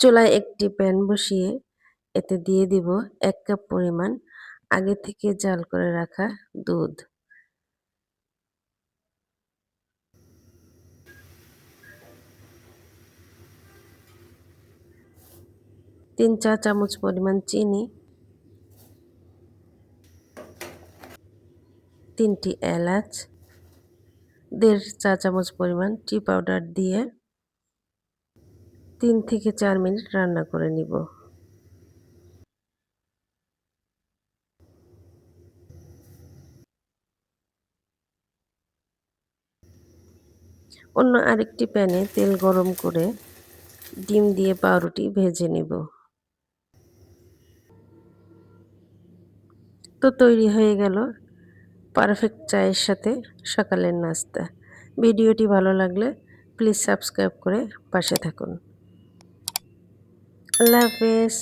চুলায় একটি প্যান বসিয়ে এতে দিয়ে দিব এক কাপ পরিমাণ আগে থেকে জাল করে রাখা দুধ। তিন চা চামচ পরিমাণ চিনি। তিনটি এলাচ। দেড় চা চামচ পরিমাণ টি পাউডার দিয়ে তিন থেকে চার মিনিট রান্না করে নিব। অন্য আরেকটি প্যানে তেল গরম করে ডিম দিয়ে পাউরুটি ভেজে নেব। তো তৈরি হয়ে গেল পারফেক্ট চায়ের সাথে সকালের নাস্তা। ভিডিওটি ভালো লাগলে প্লিজ সাবস্ক্রাইব করে পাশে থাকুন। আল্লাহ হাফেজ